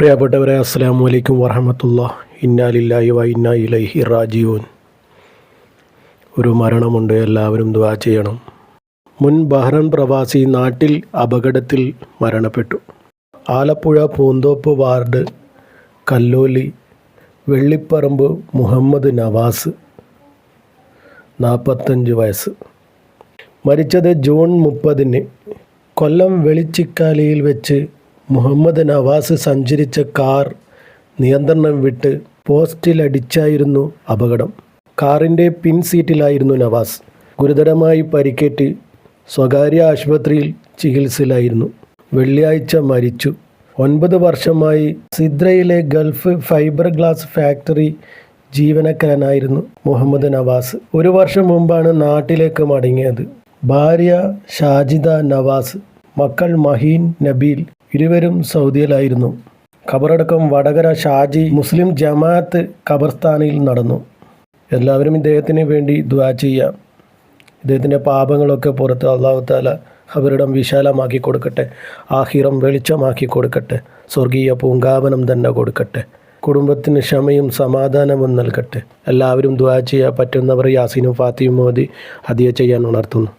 പ്രിയപ്പെട്ടവരെ അസ്സാം വലൈക്കും വറഹമത്തുള്ള ഇന്നാലില്ലായി വ ഇലൈഹി റാജീവൻ ഒരു മരണമുണ്ട് എല്ലാവരും ദുആ ചെയ്യണം. മുൻ ബഹ്റൻ പ്രവാസി നാട്ടിൽ അപകടത്തിൽ മരണപ്പെട്ടു. ആലപ്പുഴ പൂന്തോപ്പ് വാർഡ് കല്ലോലി വെള്ളിപ്പറമ്പ് മുഹമ്മദ് നവാസ് നാൽപ്പത്തഞ്ച് വയസ്സ്. മരിച്ചത് ജൂൺ മുപ്പതിന് കൊല്ലം വെളിച്ചിക്കാലിയിൽ വെച്ച് മുഹമ്മദ് നവാസ് സഞ്ചരിച്ച കാർ നിയന്ത്രണം വിട്ട് പോസ്റ്റിലടിച്ചായിരുന്നു അപകടം. കാറിന്റെ പിൻ സീറ്റിലായിരുന്നു നവാസ്. ഗുരുതരമായി പരിക്കേറ്റ് സ്വകാര്യ ആശുപത്രിയിൽ ചികിത്സയിലായിരുന്നു. വെള്ളിയാഴ്ച മരിച്ചു. ഒൻപത് വർഷമായി സിദ്രയിലെ ഗൾഫ് ഫൈബർ ഗ്ലാസ് ഫാക്ടറി ജീവനക്കാരനായിരുന്നു മുഹമ്മദ് നവാസ്. ഒരു വർഷം മുമ്പാണ് നാട്ടിലേക്ക് മടങ്ങിയത്. ഭാര്യ ഷാജിദ നവാസ് മക്കൾ മഹീൻ നബീൽ ഇരുവരും സൗദിയിലായിരുന്നു. ഖബറടക്കം വടകര ഷാജി മുസ്ലിം ജമാഅത്ത് ഖബർസ്ഥാനിൽ നടന്നു. എല്ലാവരും ഇദ്ദേഹത്തിന് വേണ്ടി ദ്വാ ചെയ്യാം. ഇദ്ദേഹത്തിന്റെ പാപങ്ങളൊക്കെ പുറത്ത് അള്ളാഹു താല ഖബറിടം വിശാലമാക്കി കൊടുക്കട്ടെ. ആഹിറം വെളിച്ചമാക്കി കൊടുക്കട്ടെ. സ്വർഗീയ പൂങ്കാവനം തന്നെ കൊടുക്കട്ടെ. കുടുംബത്തിന് ക്ഷമയും സമാധാനവും നൽകട്ടെ. എല്ലാവരും ദ്വാ ചെയ്യാൻ പറ്റുന്നവർ യാസീനും ഫാത്തിയും മോദി ഹദിയ ചെയ്യാൻ ഉണർത്തുന്നു.